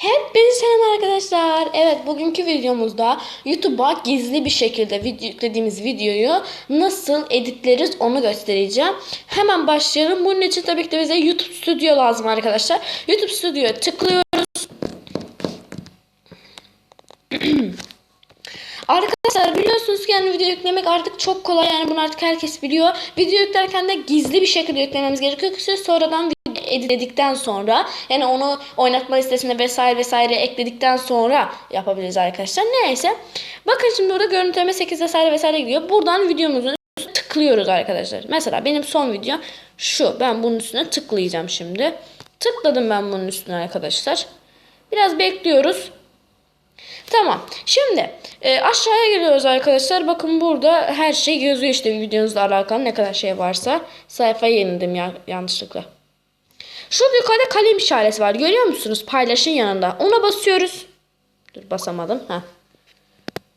Hepinize selam arkadaşlar. Evet bugünkü videomuzda YouTube'a gizli bir şekilde video, yüklediğimiz videoyu nasıl editleriz onu göstereceğim. Hemen başlayalım. Bunun için tabii ki de bize YouTube Studio lazım arkadaşlar. YouTube Studio'ya tıklıyoruz. Arkadaşlar biliyorsunuz ki yani video yüklemek artık çok kolay yani bunu artık herkes biliyor. Video yüklerken de gizli bir şekilde yüklememiz gerekiyor ki sonradan editledikten sonra yani onu oynatma listesine vesaire vesaire ekledikten sonra yapabiliriz arkadaşlar. Neyse bakın şimdi burada görüntüleme 8 vesaire vesaire gidiyor. Buradan videomuzun üstüne tıklıyoruz arkadaşlar. Mesela benim son video şu ben bunun üstüne tıklayacağım şimdi. Tıkladım ben bunun üstüne arkadaşlar. Biraz bekliyoruz. Tamam. Şimdi e, aşağıya geliyoruz arkadaşlar. Bakın burada her şey yazıyor işte videonuzla alakalı ne kadar şey varsa. Sayfayı yeniledim ya, yanlışlıkla. Şurada yukarıda kalem işareti var. Görüyor musunuz? Paylaşın yanında. Ona basıyoruz. Dur basamadım. Ha.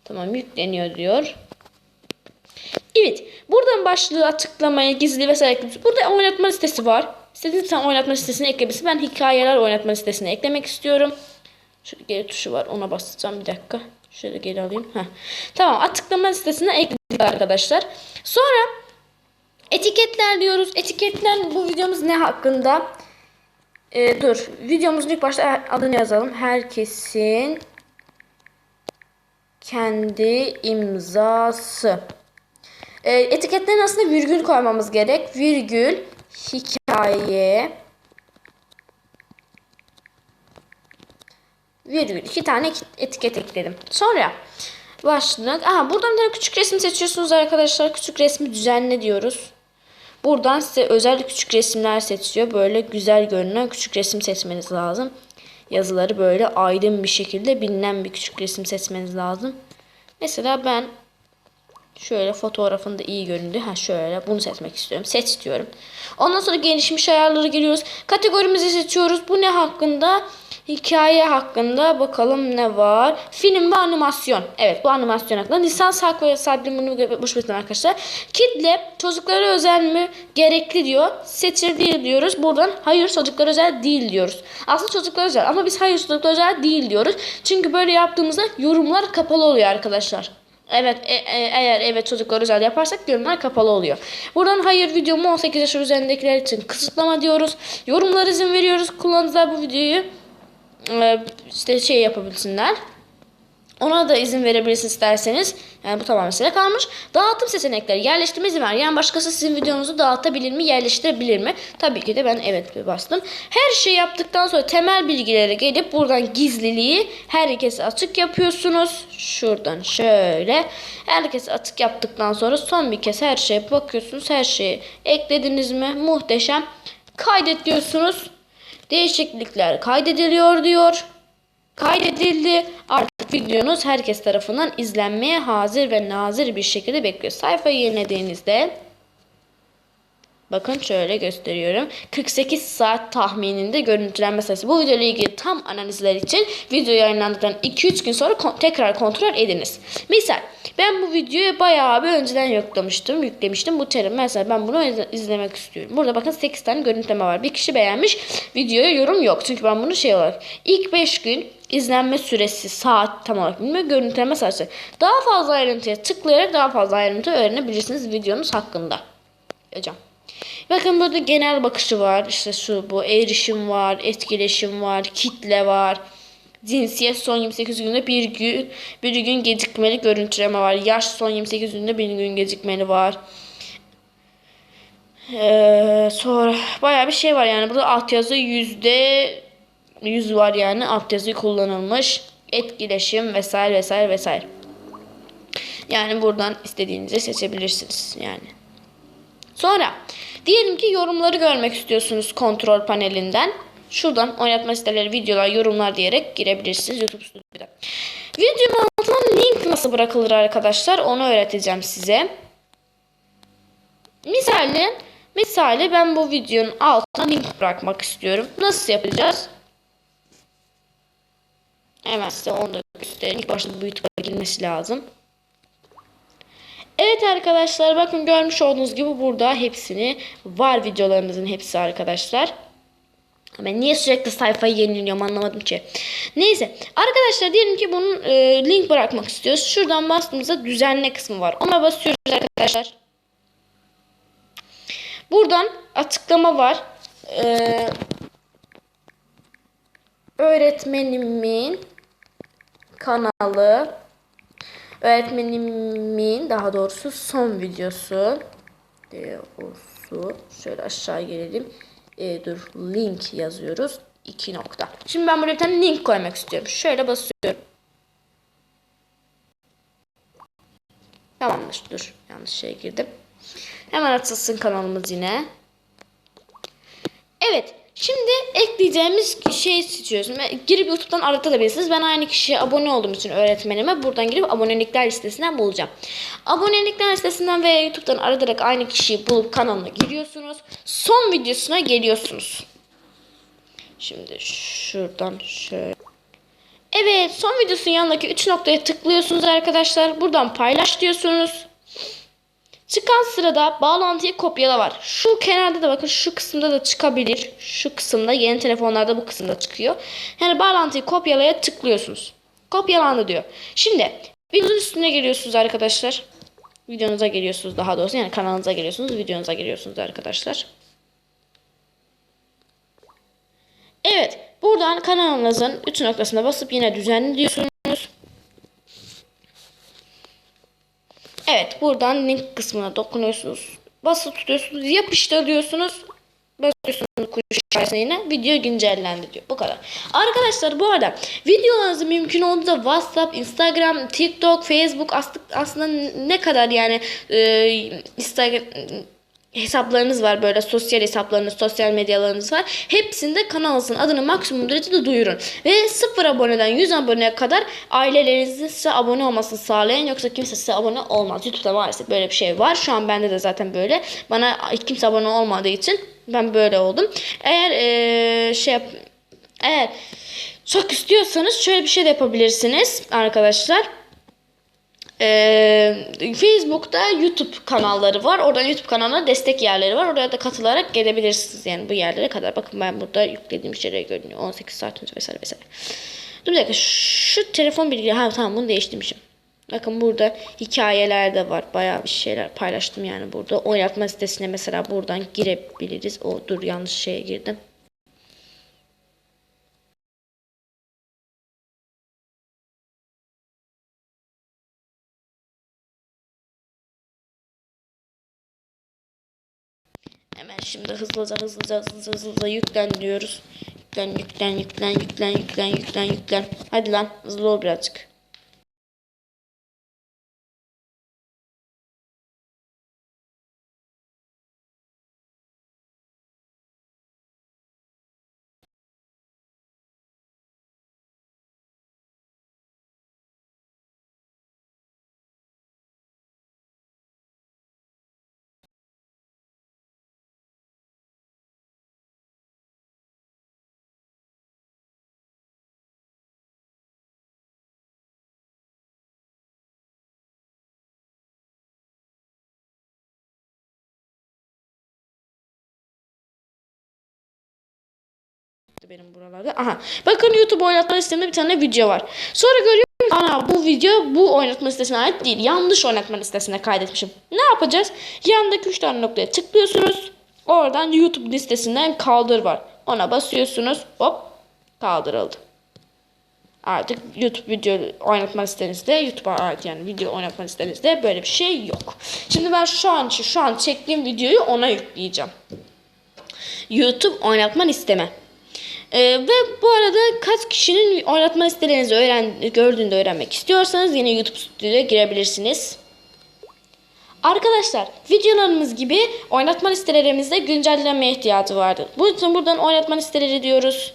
Tamam yükleniyor diyor. Evet. Buradan başlığa tıklamaya gizli vesaire eklemiş. Burada oynatma listesi var. İstediğiniz zaman oynatma listesine ekleyebilirsiniz. Ben hikayeler oynatma listesine eklemek istiyorum. Şöyle geri tuşu var. Ona basacağım. Bir dakika. Şöyle geri alayım. Heh. Tamam. Açıklama listesine ekledik arkadaşlar. Sonra etiketler diyoruz. Etiketler bu videomuz ne hakkında? Ee, dur. Videomuzun ilk başta adını yazalım. Herkesin kendi imzası. Ee, etiketlerin aslında virgül koymamız gerek. Virgül hikaye virgül iki tane etiket ekledim. Sonra başlık. Aha buradan bir tane küçük resim seçiyorsunuz arkadaşlar. Küçük resmi düzenle diyoruz. Buradan size özel küçük resimler seçiyor. Böyle güzel görünen küçük resim seçmeniz lazım. Yazıları böyle aydın bir şekilde bilinen bir küçük resim seçmeniz lazım. Mesela ben şöyle fotoğrafında iyi göründü. Ha şöyle bunu seçmek istiyorum. Seç diyorum. Ondan sonra gelişmiş ayarları giriyoruz. Kategorimizi seçiyoruz. Bu ne hakkında? Hikaye hakkında bakalım ne var. Film ve animasyon. Evet bu animasyon hakkında. Lisans hak ve sahipliği bunu boş verin arkadaşlar. Kitle çocuklara özel mi? Gerekli diyor. Değil diyoruz. Buradan hayır çocuklara özel değil diyoruz. Aslında çocuklara özel ama biz hayır çocuklara özel değil diyoruz. Çünkü böyle yaptığımızda yorumlar kapalı oluyor arkadaşlar. Evet e, e, eğer evet çocuklar özel yaparsak yorumlar kapalı oluyor. Buradan hayır videomu 18 yaş üzerindekiler için kısıtlama diyoruz. Yorumlar izin veriyoruz. Kullanıcılar bu videoyu işte şey yapabilsinler. Ona da izin verebilirsiniz isterseniz. Yani bu tamamen size kalmış. Dağıtım seçenekleri. Yerleştirme izin ver. Yani başkası sizin videonuzu dağıtabilir mi? Yerleştirebilir mi? Tabii ki de ben evet bastım. Her şey yaptıktan sonra temel bilgilere gelip buradan gizliliği herkese açık yapıyorsunuz. Şuradan şöyle. Herkese açık yaptıktan sonra son bir kez her şeye bakıyorsunuz. Her şeyi eklediniz mi? Muhteşem. Kaydet diyorsunuz. Değişiklikler kaydediliyor diyor. Kaydedildi. Artık videonuz herkes tarafından izlenmeye hazır ve nazır bir şekilde bekliyor. Sayfayı yenilediğinizde Bakın şöyle gösteriyorum. 48 saat tahmininde görüntülenme sayısı. Bu video ile ilgili tam analizler için video yayınlandıktan 2-3 gün sonra tekrar kontrol ediniz. Misal ben bu videoyu bayağı bir önceden yüklemiştim. Yüklemiştim bu terim. Mesela ben bunu izlemek istiyorum. Burada bakın 8 tane görüntüleme var. Bir kişi beğenmiş. Videoya yorum yok. Çünkü ben bunu şey olarak ilk 5 gün izlenme süresi saat tam olarak bilmiyorum. Görüntüleme sayısı. Daha fazla ayrıntıya tıklayarak daha fazla ayrıntı öğrenebilirsiniz videonuz hakkında. Hocam. Bakın burada genel bakışı var. İşte şu bu erişim var, etkileşim var, kitle var. Cinsiyet son 28 günde bir gün bir gün gecikmeli görüntüleme var. Yaş son 28 günde bir gün gecikmeli var. Ee, sonra bayağı bir şey var yani burada altyazı yüzde yüz var yani altyazı kullanılmış etkileşim vesaire vesaire vesaire. Yani buradan istediğinizi seçebilirsiniz yani. Sonra diyelim ki yorumları görmek istiyorsunuz kontrol panelinden. Şuradan oynatma listeleri, videolar, yorumlar diyerek girebilirsiniz YouTube Studio'da. Videonun altına link nasıl bırakılır arkadaşlar onu öğreteceğim size. Misali, misali ben bu videonun altına link bırakmak istiyorum. Nasıl yapacağız? Hemen size onu da göstereyim. İlk başta bu YouTube'a girmesi lazım. Evet arkadaşlar bakın görmüş olduğunuz gibi burada hepsini var videolarımızın hepsi arkadaşlar. Ben niye sürekli sayfayı yeniliyorum anlamadım ki. Neyse arkadaşlar diyelim ki bunun e, link bırakmak istiyoruz. Şuradan bastığımızda düzenle kısmı var. Ona basıyoruz arkadaşlar. Buradan açıklama var. Ee, öğretmenimin kanalı öğretmenimin daha doğrusu son videosu. Videosu şöyle aşağı gelelim. Ee, dur link yazıyoruz. 2 nokta. Şimdi ben buraya bir tane link koymak istiyorum. Şöyle basıyorum. Tamamdır dur. Yanlış şeye girdim. Hemen açılsın kanalımız yine. Evet. Şimdi ekleyeceğimiz şeyi seçiyoruz. Girip YouTube'dan aratabilirsiniz. Ben aynı kişiye abone olduğum için öğretmenime buradan girip abonelikler listesinden bulacağım. Abonelikler listesinden veya YouTube'dan aratarak aynı kişiyi bulup kanalına giriyorsunuz. Son videosuna geliyorsunuz. Şimdi şuradan şöyle. Evet son videosunun yanındaki 3 noktaya tıklıyorsunuz arkadaşlar. Buradan paylaş diyorsunuz. Çıkan sırada bağlantıyı kopyala var. Şu kenarda da bakın şu kısımda da çıkabilir. Şu kısımda yeni telefonlarda bu kısımda çıkıyor. Yani bağlantıyı kopyalaya tıklıyorsunuz. Kopyalandı diyor. Şimdi videonun üstüne geliyorsunuz arkadaşlar. Videonuza geliyorsunuz daha doğrusu yani kanalınıza geliyorsunuz. Videonuza geliyorsunuz arkadaşlar. Evet buradan kanalınızın 3 noktasına basıp yine düzenli diyorsunuz. Evet buradan link kısmına dokunuyorsunuz. Basılı tutuyorsunuz. Yapıştır diyorsunuz. Basıyorsunuz kuş yine. Video güncellendi diyor. Bu kadar. Arkadaşlar bu arada videolarınızı mümkün olduğunca WhatsApp, Instagram, TikTok, Facebook aslında ne kadar yani e, Instagram hesaplarınız var böyle sosyal hesaplarınız, sosyal medyalarınız var. Hepsinde kanalınızın adını maksimum derecede duyurun. Ve 0 aboneden 100 aboneye kadar ailelerinizin size abone olmasını sağlayın. Yoksa kimse size abone olmaz. YouTube'da maalesef böyle bir şey var. Şu an bende de zaten böyle. Bana hiç kimse abone olmadığı için ben böyle oldum. Eğer ee, şey yap eğer çok istiyorsanız şöyle bir şey de yapabilirsiniz arkadaşlar. Facebook'ta YouTube kanalları var. Oradan YouTube kanalına destek yerleri var. Oraya da katılarak gelebilirsiniz yani bu yerlere kadar. Bakın ben burada yüklediğim şeyler görünüyor. 18 saat önce vesaire vesaire. Dur bir dakika. Şu telefon bilgileri. Ha tamam bunu değiştirmişim. Bakın burada hikayeler de var. Bayağı bir şeyler paylaştım yani burada. Oynatma sitesine mesela buradan girebiliriz. O dur yanlış şeye girdim. Hemen şimdi hızlıca hızlıca hızlıca hızlıca yüklen diyoruz. Yüklen yüklen yüklen yüklen yüklen yüklen yüklen. Hadi lan hızlı ol birazcık. Benim buralarda. Aha. Bakın YouTube oynatma listesinde bir tane video var. Sonra görüyorum ki ana bu video bu oynatma listesine ait değil. Yanlış oynatma listesine kaydetmişim. Ne yapacağız? Yandaki 3 tane noktaya tıklıyorsunuz. Oradan YouTube listesinden kaldır var. Ona basıyorsunuz. Hop kaldırıldı. Artık YouTube video oynatma listenizde YouTube'a ait yani video oynatma listenizde böyle bir şey yok. Şimdi ben şu an şu an çektiğim videoyu ona yükleyeceğim. YouTube oynatma listeme. Ee, ve bu arada kaç kişinin oynatma listelerinizi öğren, gördüğünde öğrenmek istiyorsanız yine YouTube Studio'ya girebilirsiniz. Arkadaşlar videolarımız gibi oynatma listelerimizde güncellenmeye ihtiyacı vardır. Bu yüzden buradan oynatma listeleri diyoruz.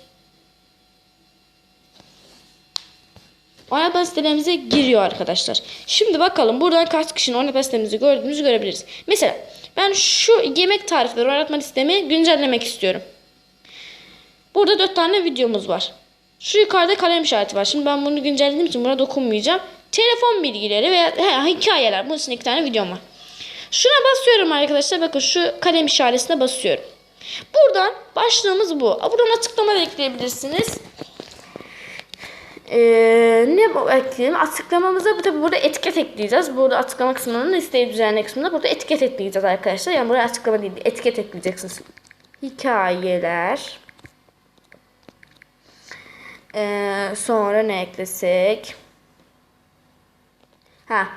Oynatma listelerimize giriyor arkadaşlar. Şimdi bakalım buradan kaç kişinin oynatma listemizi gördüğümüzü görebiliriz. Mesela ben şu yemek tarifleri oynatma listemi güncellemek istiyorum. Burada 4 tane videomuz var. Şu yukarıda kalem işareti var. Şimdi ben bunu güncellediğim için buna dokunmayacağım. Telefon bilgileri veya he, hikayeler. Bunun için iki tane videom var. Şuna basıyorum arkadaşlar. Bakın şu kalem işaretine basıyorum. Buradan başlığımız bu. Buradan açıklama da ekleyebilirsiniz. Ee, ne ekleyelim? Açıklamamıza bu tabi burada etiket ekleyeceğiz. Burada açıklama kısmının listeyi düzenle kısmında burada etiket ekleyeceğiz arkadaşlar. Yani buraya açıklama değil etiket ekleyeceksiniz. Hikayeler. Ee, sonra ne eklesek? Ha.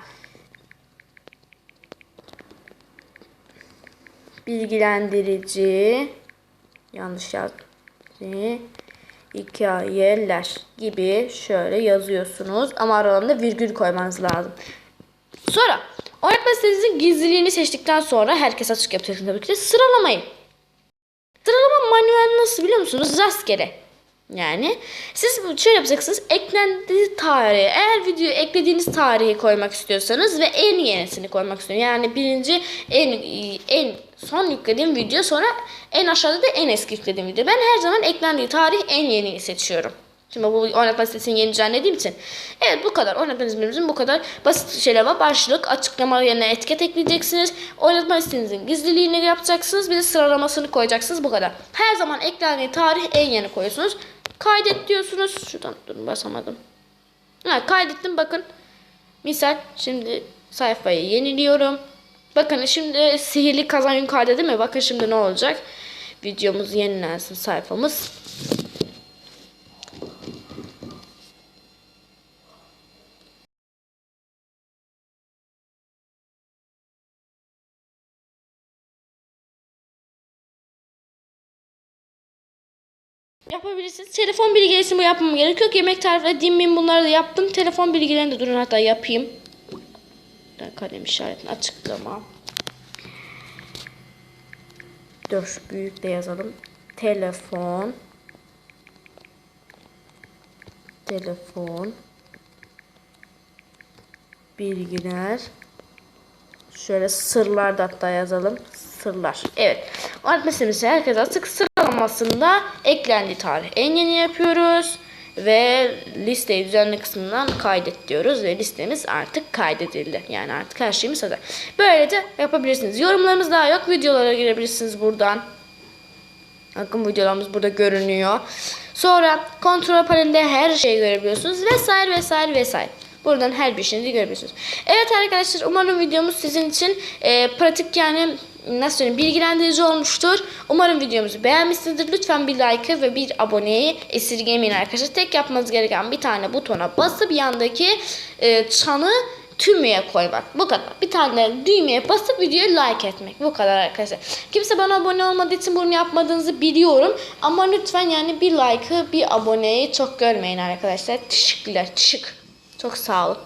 Bilgilendirici. Yanlış yazdım. Hikayeler gibi şöyle yazıyorsunuz. Ama aralarında virgül koymanız lazım. Sonra öğretmen sitenizin gizliliğini seçtikten sonra herkes açık yapacaksınız tabii ki de sıralamayı. Sıralama manuel nasıl biliyor musunuz? Rastgele. Yani siz bu- şöyle yapacaksınız. Eklendiği tarihi, eğer videoyu eklediğiniz tarihi koymak istiyorsanız ve en yenisini koymak istiyorum. Yani birinci en en son yüklediğim video sonra en aşağıda da en eski yüklediğim video. Ben her zaman eklendiği tarih en yeniyi seçiyorum. Şimdi bu oynatma sitesini yeni düzenlediğim için. Evet bu kadar. Oynatma listemizin bu kadar basit şeyler var. Başlık, açıklama yerine etiket ekleyeceksiniz. Oynatma listenizin gizliliğini yapacaksınız. Bir de sıralamasını koyacaksınız. Bu kadar. Her zaman eklendiği tarih en yeni koyuyorsunuz. Kaydet diyorsunuz. Şuradan durun basamadım. Ha, kaydettim bakın. Misal şimdi sayfayı yeniliyorum. Bakın şimdi sihirli kazan yukarıda değil mi? Bakın şimdi ne olacak? Videomuz yenilensin sayfamız. Yapabilirsiniz. Telefon bilgileri bu yapmam gerek yok. Yemek tarifleri, din min bunları da yaptım. Telefon bilgilerini de durun hatta yapayım. Kalem işaretini açıklama. Dur büyük de yazalım. Telefon. Telefon. Bilgiler. Şöyle sırlar da hatta yazalım. Sırlar. Evet. Öğretmenimiz herkes artık sıralamasında eklendi tarih. En yeni yapıyoruz. Ve listeyi düzenli kısmından kaydet diyoruz. Ve listemiz artık kaydedildi. Yani artık her şeyimiz hazır. Böylece yapabilirsiniz. Yorumlarımız daha yok. Videolara girebilirsiniz buradan. Bakın videolarımız burada görünüyor. Sonra kontrol panelinde her şeyi görebiliyorsunuz. Vesaire vesaire vesaire. Buradan her bir şeyinizi görebiliyorsunuz. Evet arkadaşlar umarım videomuz sizin için e, pratik yani nasıl söyleyeyim bilgilendirici olmuştur. Umarım videomuzu beğenmişsinizdir. Lütfen bir like ve bir aboneyi esirgemeyin arkadaşlar. Tek yapmanız gereken bir tane butona basıp yandaki e, çanı tümüye koymak. Bu kadar. Bir tane düğmeye basıp videoya like etmek. Bu kadar arkadaşlar. Kimse bana abone olmadığı için bunu yapmadığınızı biliyorum. Ama lütfen yani bir like'ı bir aboneyi çok görmeyin arkadaşlar. Teşekkürler. Teşekkür. Çok sağ.